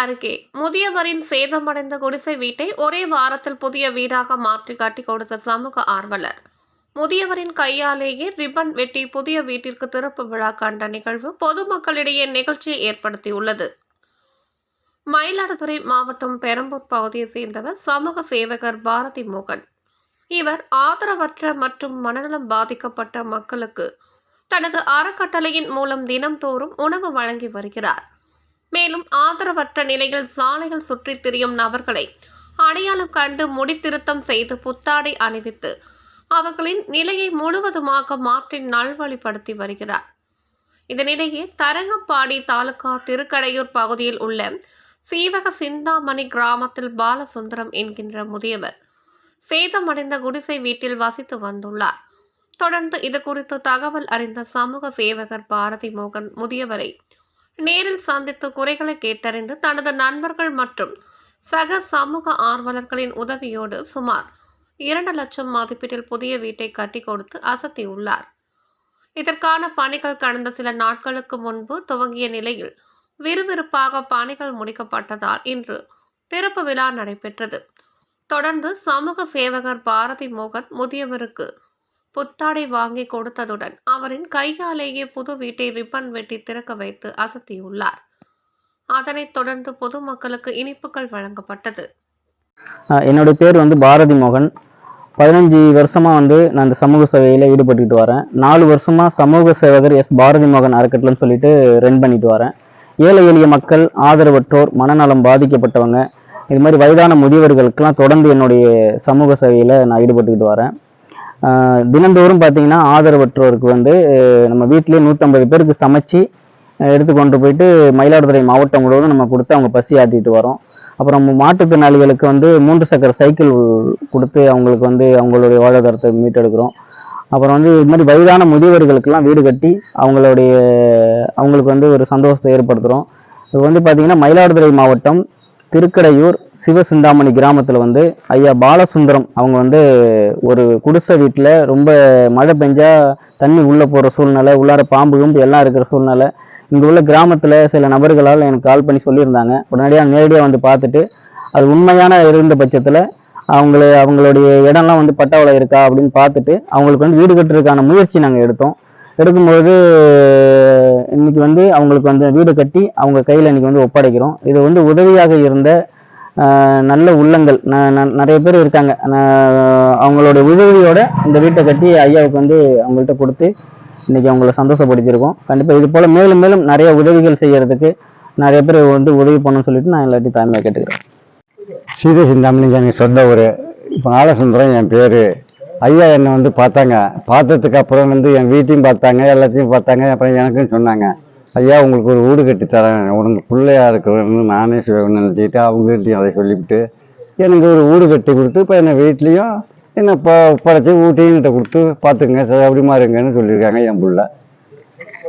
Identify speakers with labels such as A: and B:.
A: அருகே முதியவரின் சேதமடைந்த குடிசை வீட்டை ஒரே வாரத்தில் புதிய வீடாக மாற்றி கட்டி கொடுத்த சமூக ஆர்வலர். முதியவரின் கையாலேயே ரிப்பன் வெட்டி புதிய வீட்டிற்கு திறப்பு விழா கண்ட நிகழ்வு பொதுமக்களிடையே நிகழ்ச்சியை ஏற்படுத்தியுள்ளது. மயிலாடுதுறை மாவட்டம் பெரம்பூர் பகுதியை சேர்ந்தவர் சமூக சேவகர் பாரதி மோகன். இவர் ஆதரவற்ற மற்றும் மனநலம் பாதிக்கப்பட்ட மக்களுக்கு தனது அறக்கட்டளையின் மூலம் தினம்தோறும் உணவு வழங்கி வருகிறார். மேலும் ஆதரவற்ற நிலையில் சாலையில் சுற்றித் திரியும் நபர்களை அடையாளம் கண்டு முடித்திருத்தம் செய்து புத்தாடை அணிவித்து அவர்களின் நிலையை முழுவதுமாக மாற்றி நல்வழிப்படுத்தி வருகிறார். இதனிடையே தரங்கம்பாடி தாலுகா திருக்கடையூர் பகுதியில் உள்ள சீவக சிந்தாமணி கிராமத்தில் பாலசுந்தரம் என்கின்ற முதியவர் சேதமடைந்த குடிசை வீட்டில் வசித்து வந்துள்ளார். தொடர்ந்து இது குறித்து தகவல் அறிந்த சமூக சேவகர் பாரதி மோகன் முதியவரை நேரில் சந்தித்து குறைகளை கேட்டறிந்து தனது நண்பர்கள் மற்றும் சக சமூக ஆர்வலர்களின் உதவியோடு சுமார் இரண்டு லட்சம் மதிப்பீட்டில் புதிய வீட்டை கட்டி கொடுத்து அசத்தியுள்ளார் இதற்கான பணிகள் கடந்த சில நாட்களுக்கு முன்பு துவங்கிய நிலையில் விறுவிறுப்பாக பணிகள் முடிக்கப்பட்டதால் இன்று திறப்பு விழா நடைபெற்றது. தொடர்ந்து சமூக சேவகர் பாரதி மோகன் முதியவருக்கு புத்தாடை வாங்கி கொடுத்ததுடன் அவரின் கையாலேயே புது வீட்டை ரிப்பன் வெட்டி திறக்க வைத்து அசத்தியுள்ளார். அதனைத் தொடர்ந்து பொதுமக்களுக்கு இனிப்புகள் வழங்கப்பட்டது.
B: என்னுடைய என்னோட பேர் வந்து பாரதி மோகன். பதினஞ்சு வருஷமாக வந்து நான் இந்த சமூக சேவையில் ஈடுபட்டுக்கிட்டு வரேன். நாலு வருஷமாக சமூக சேவகர் எஸ் பாரதி மோகன் அறக்கட்டளன்னு சொல்லிட்டு ரன் பண்ணிட்டு வரேன். ஏழை எளிய மக்கள் ஆதரவற்றோர் மனநலம் பாதிக்கப்பட்டவங்க இது மாதிரி வயதான முதியவர்களுக்கெல்லாம் தொடர்ந்து என்னுடைய சமூக சேவையில் நான் ஈடுபட்டுக்கிட்டு வரேன். தினந்தோறும் பார்த்தீங்கன்னா ஆதரவற்றோருக்கு வந்து நம்ம வீட்டிலேயே நூற்றம்பது பேருக்கு சமைச்சு எடுத்து கொண்டு போயிட்டு மயிலாடுதுறை மாவட்டம் முழுவதும் நம்ம கொடுத்து அவங்க பசி ஆற்றிட்டு வரோம். அப்புறம் மாற்றுத்திறனாளிகளுக்கு வந்து மூன்று சக்கர சைக்கிள் கொடுத்து அவங்களுக்கு வந்து அவங்களுடைய வாழ்வாதாரத்தை மீட்டெடுக்கிறோம். அப்புறம் வந்து இது மாதிரி வயதான முதியவர்களுக்கெல்லாம் வீடு கட்டி அவங்களுடைய அவங்களுக்கு வந்து ஒரு சந்தோஷத்தை ஏற்படுத்துகிறோம் இது வந்து பார்த்திங்கன்னா மயிலாடுதுறை மாவட்டம் திருக்கடையூர் சிவசிந்தாமணி கிராமத்தில் வந்து ஐயா பாலசுந்தரம் அவங்க வந்து ஒரு குடிசை வீட்டில் ரொம்ப மழை பெஞ்சா தண்ணி உள்ளே போகிற சூழ்நிலை உள்ளார பாம்பு கும்பு எல்லாம் இருக்கிற சூழ்நிலை. இங்கே உள்ள கிராமத்தில் சில நபர்களால் எனக்கு கால் பண்ணி சொல்லியிருந்தாங்க. உடனடியாக நேரடியாக வந்து பார்த்துட்டு அது உண்மையான இருந்த பட்சத்தில் அவங்கள அவங்களுடைய இடம்லாம் வந்து பட்டாவில் இருக்கா அப்படின்னு பார்த்துட்டு அவங்களுக்கு வந்து வீடு கட்டுறதுக்கான முயற்சி நாங்கள் எடுத்தோம். எடுக்கும்போது இன்னைக்கு வந்து அவங்களுக்கு வந்து வீடு கட்டி அவங்க கையில் இன்னைக்கு வந்து ஒப்படைக்கிறோம். இது வந்து உதவியாக இருந்த நல்ல உள்ளங்கள். நிறைய பேர் இருக்காங்க. நான் உதவியோட இந்த வீட்டை கட்டி ஐயாவுக்கு வந்து அவங்கள்ட்ட கொடுத்து இன்னைக்கு அவங்கள சந்தோஷப்படுத்தியிருக்கோம். கண்டிப்பாக இது போல் மேலும் மேலும் நிறைய உதவிகள் செய்யறதுக்கு நிறைய பேர் வந்து உதவி பண்ணணும்னு சொல்லிட்டு நான் எல்லாத்தையும் தாழ்மையாக கேட்டுக்கிறேன்.
C: சீதை சிந்தாமணிக்கு எனக்கு சொந்த ஊர் இப்போ ஆலசுந்தரம் என் பேர். ஐயா என்னை வந்து பார்த்தாங்க. பார்த்ததுக்கு அப்புறம் வந்து என் வீட்டையும் பார்த்தாங்க எல்லாத்தையும் பார்த்தாங்க அப்புறம் எனக்கும் சொன்னாங்க. ஐயா உங்களுக்கு ஒரு வீடு கட்டி தரேன். உனக்கு பிள்ளையா இருக்கிறேன்னு நானே சிவன் நினச்சிக்கிட்டு அவங்ககிட்டையும் அதை சொல்லிவிட்டு எனக்கு ஒரு வீடு கட்டி கொடுத்து இப்போ என்னை வீட்லேயும் என்னை இப்போ படைச்சி வீட்டையும் கிட்ட கொடுத்து பார்த்துங்க அப்படி மாறுங்கன்னு சொல்லியிருக்காங்க என் பிள்ளை.